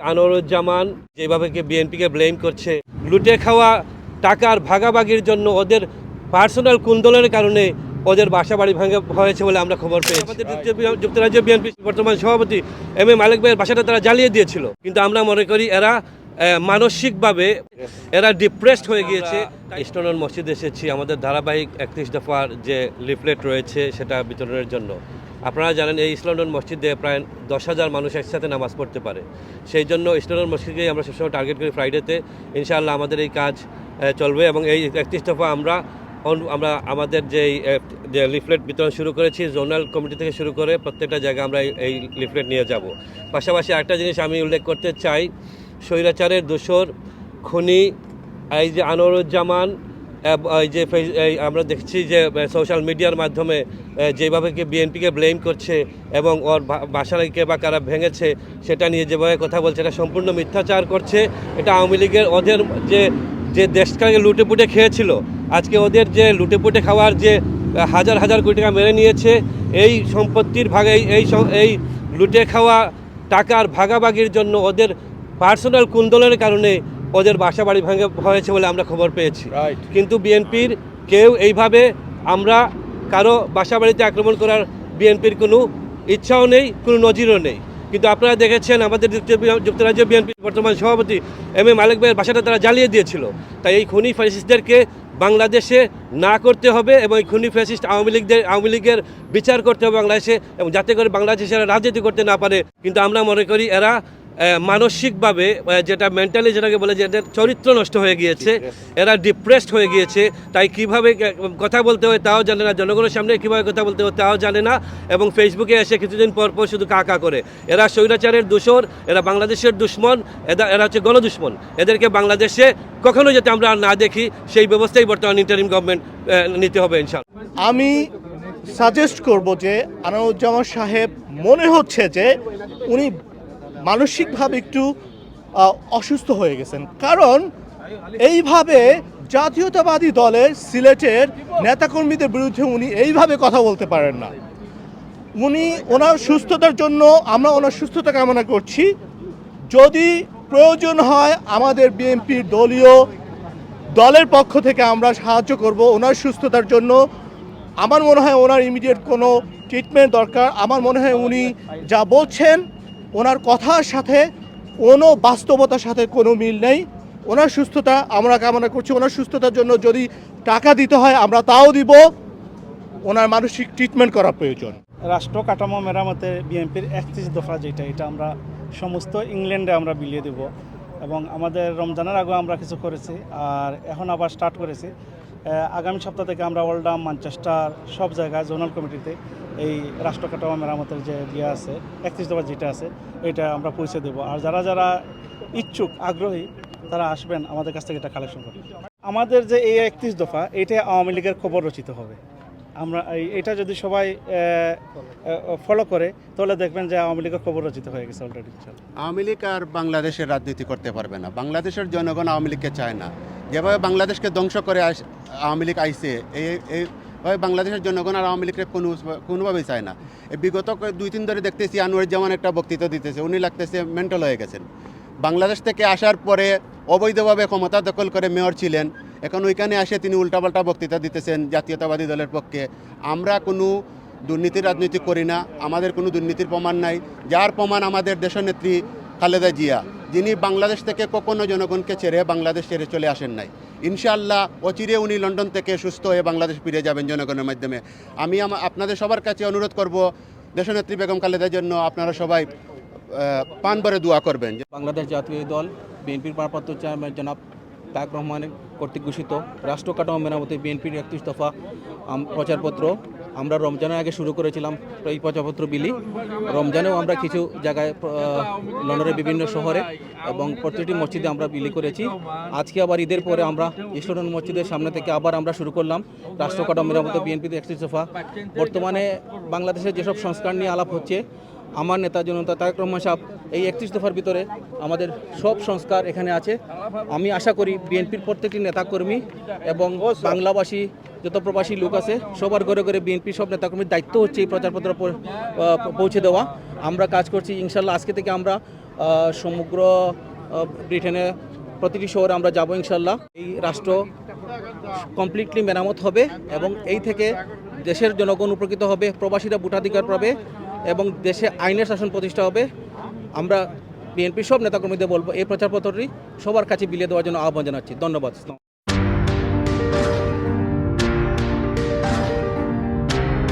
আনোয়ারুজ্জামান যেভাবে বিএনপিকে ব্লেম করছে, লুটে খাওয়া টাকার ভাগাভাগির জন্য ওদের পার্সোনাল কুন্দলের কারণে ওদের বাসা বাড়ি ভাঙে হয়েছে বলে আমরা খবর পেয়েছি। আমাদের যুক্তরাজ্য- বিএনপি বর্তমান সভাপতি এম এ মালিক ভাইয়ের বাসাটা তারা জ্বালিয়ে দিয়েছিল। কিন্তু আমরা মনে করি এরা মানসিকভাবে এরা ডিপ্রেসড হয়ে গিয়েছে। ইস্টর্ন মসজিদ এসেছি। আমাদের ধারাবাহিক একত্রিশ দফার যে লিফলেট রয়েছে সেটা বিতরণের জন্য। আপনারা জানেন এই ইসলামন মসজিদে প্রায় দশ হাজার মানুষ একসাথে নামাজ পড়তে পারে। সেই জন্য ইসলামন মসজিদকেই আমরা সবসময় টার্গেট করি ফ্রাইডেতে ইনশাআল্লাহ আমাদের এই কাজ চলবে এবং এই একত্রিশ দফা আমরা আমরা আমাদের যে এই, যে লিফলেট বিতরণ শুরু করেছি জোনাল কমিটি থেকে শুরু করে প্রত্যেকটা জায়গায় আমরা এই- লিফলেট নিয়ে যাব। পাশাপাশি আরেকটা জিনিস আমি উল্লেখ করতে চাই স্বৈরাচারের দোসর খনি এই যে আনোয়ারুজ্জামান এব- এই যে আমরা দেখছি যে সোশ্যাল মিডিয়ার মাধ্যমে যেভাবে কি বিএনপিকে ব্লেম করছে এবং ওর বাসাকে বা কারা ভেঙেছে, সেটা নিয়ে যেভাবে কথা বলছে, এটা সম্পূর্ণ মিথ্যাচার করছে। এটা আওয়ামী লীগের ওদের যে যে দেশটাকে লুটে পুটে খেয়েছিল, আজকে ওদের যে লুটে পুটে খাওয়ার যে হাজার হাজার কোটি টাকা মেরে নিয়েছে, এই সম্পত্তির ভাগে এই এই লুটে খাওয়া টাকার ভাগাভাগির জন্য ওদের পার্সোনাল কুন্দলের কারণে ওদের বাসা বাড়ি ভাঙে হয়েছে বলে আমরা খবর পেয়েছি। রাইট কিন্তু বিএনপির কেউ এইভাবে আমরা কারও বাসা বাড়িতে আক্রমণ করার বিএনপির কোনো ইচ্ছাও নেই কোনো নজিরও নেই। কিন্তু আপনারা দেখেছেন আমাদের যুক্ত- যুক্তরাজ্য বিএনপির বর্তমান সভাপতি এম এ মালিক ভাইয়ের বাসাটা তারা জ্বালিয়ে দিয়েছিল। তাই এই খুনি ফ্যাসিস্টদেরকে বাংলাদেশে না করতে হবে এবং এই খুনি ফ্যাসিস্ট আওয়ামী লীগদের আওয়ামী লীগের বিচার করতে হবে বাংলাদেশে এবং যাতে করে বাংলাদেশের রাজনীতি করতে না পারে। কিন্তু আমরা মনে করি এরা মানসিকভাবে যেটা মেন্টালি যেটাকে বলে যে এদের চরিত্র নষ্ট হয়ে গিয়েছে এরা ডিপ্রেসড হয়ে গিয়েছে তাই কীভাবে কথা বলতে হয় তাও জানে না জনগণের সামনে কীভাবে কথা বলতে হয় তাও জানে না এবং ফেসবুকে এসে কিছুদিন পর পর শুধু কাকা করে। এরা স্বৈরাচারের দোষর এরা বাংলাদেশের দুশ্মন এরা এরা হচ্ছে গণদুশ্মন। এদেরকে বাংলাদেশে কখনো যাতে আমরা আর না দেখি সেই ব্যবস্থাই বর্তমান ইন্টারিম গভর্নমেন্ট নিতে হবে ইনশাল্লাহ আমি সাজেস্ট করব যে আনারুজ্জামান সাহেব মনে হচ্ছে যে উনি মানসিকভাবে একটু অসুস্থ হয়ে গেছেন। কারণ এইভাবে জাতীয়তাবাদী দলের সিলেটের নেতাকর্মীদের বিরুদ্ধে উনি এইভাবে কথা বলতে পারেন না। উনি ওনার সুস্থতার জন্য আমরা ওনার সুস্থতা কামনা করছি। যদি প্রয়োজন হয় আমাদের বিএনপির দলীয় দলের পক্ষ থেকে আমরা সাহায্য করব ওনার সুস্থতার জন্য। আমার মনে হয় ওনার ইমিডিয়েট কোনো ট্রিটমেন্ট দরকার। আমার মনে হয় উনি যা বলছেন ওনার কথার সাথে কোনো বাস্তবতার সাথে কোনো মিল নেই। ওনার সুস্থতা আমরা কামনা করছি। ওনার সুস্থতার জন্য যদি টাকা দিতে হয়, আমরা তাও দিব। ওনার মানসিক ট্রিটমেন্ট করা প্রয়োজন। রাষ্ট্র কাঠামো মেরামতে বিএনপির একত্রিশ দফা যেটা, এটা আমরা সমস্ত ইংল্যান্ডে আমরা বিলিয়ে দেব। এবং আমাদের রমজানের আগেও আমরা কিছু করেছি, আর এখন আবার স্টার্ট করেছি। আগামী সপ্তাহ থেকে আমরা ওয়ার্ল্ডাম ম্যানচেস্টার সব জায়গায় জোনাল কমিটিতে এই রাষ্ট্র মেরামতের যে ইয়ে আছে, একত্রিশ দফা যেটা আছে, এটা আমরা পৌঁছে দেবো। আর যারা যারা ইচ্ছুক, আগ্রহী, তারা আসবেন আমাদের কাছ থেকে এটা কালেকশন করবেন আমাদের যে এই একত্রিশ দফা, এটা আওয়ামী লীগের খবর রচিত হবে। আমরা এটা যদি সবাই ফলো করে, তাহলে দেখবেন যে আওয়ামী লীগের খবর রচিত হয়ে গেছে অলরেডি আওয়ামী লীগ আর বাংলাদেশের রাজনীতি করতে পারবে না। বাংলাদেশের জনগণ আওয়ামী লীগকে চায় না। যেভাবে বাংলাদেশকে ধ্বংস করে আওয়ামী লীগ আইসে এই বাংলাদেশের জনগণ আর আওয়ামী লীগকে কোনো কোনোভাবেই চায় না। বিগত দুই, তিন ধরে দেখতেছি আনোয়ারুজ্জামান একটা বক্তৃতা দিতেছে, উনি লাগতেছে মেন্টাল হয়ে গেছেন। বাংলাদেশ থেকে আসার পরে অবৈধভাবে ক্ষমতা দখল করে মেয়র ছিলেন, এখন ওইখানে আসে তিনি উল্টাপাল্টা বক্তৃতা দিতেছেন জাতীয়তাবাদী দলের পক্ষে। আমরা কোনো দুর্নীতির রাজনীতি করি না, আমাদের কোনো দুর্নীতির প্রমাণ নাই। যার প্রমাণ আমাদের দেশনেত্রী খালেদা জিয়া। যিনি বাংলাদেশ থেকে কখনো জনগণকে ছেড়ে বাংলাদেশ ছেড়ে চলে আসেন নাই। ইনশাআল্লাহ অচিরে উনি লন্ডন থেকে সুস্থ হয়ে বাংলাদেশ ফিরে যাবেন জনগণের মাধ্যমে। আমি আপনাদের সবার কাছে অনুরোধ করব, দেশনেত্রী বেগম খালেদার জন্য আপনারা সবাই পান ভরে দোয়া করবেন। বাংলাদেশ জাতীয় দল, বিএনপির ভারপ্রাপ্ত চেয়ারম্যান জনাব তাক রহমানের কর্তৃক ঘোষিত রাষ্ট্র কাঠামো মেরামতি বিএনপির একত্রিশ দফা প্রচারপত্র। আমরা রমজানের আগে শুরু করেছিলাম এই প্রচারপত্র বিলি। রমজানেও আমরা কিছু জায়গায় লন্ডনের বিভিন্ন শহরে এবং প্রতিটি মসজিদে আমরা বিলি করেছি। আজকে আবার ঈদের পরে আমরা ইস্টন মসজিদের সামনে থেকে আবার আমরা শুরু করলাম। রাষ্ট্রকাটা মেরামত বিএনপিতে একটি সোফা। বর্তমানে বাংলাদেশের যেসব সংস্কার নিয়ে আলাপ হচ্ছে আমার নেতা জনতা তারেক রহমান সাহেব এই একত্রিশ দফার ভিতরে আমাদের সব সংস্কার এখানে আছে। আমি আশা করি বিএনপির প্রত্যেকটি নেতাকর্মী এবং বাংলাভাষী যত প্রবাসী লোক আছে, সবার ঘরে ঘরে বিএনপির সব নেতাকর্মীর দায়িত্ব হচ্ছে এই প্রচারপত্র পৌঁছে দেওয়া। আমরা কাজ করছি, ইনশাল্লাহ আজকে থেকে আমরা সমগ্র ব্রিটেনে প্রতিটি শহরে আমরা যাব ইনশাল্লাহ। এই রাষ্ট্র কমপ্লিটলি মেরামত হবে এবং এই থেকে দেশের জনগণ উপকৃত হবে, প্রবাসীরা ভোটাধিকার পাবে এবং দেশে আইনের শাসন প্রতিষ্ঠা হবে। আমরা বিএনপির সব নেতাকর্মীদের বলব, এই প্রচারপত্রটি সবার কাছে বিলিয়ে দেওয়ার জন্য আহ্বান জানাচ্ছি। ধন্যবাদ।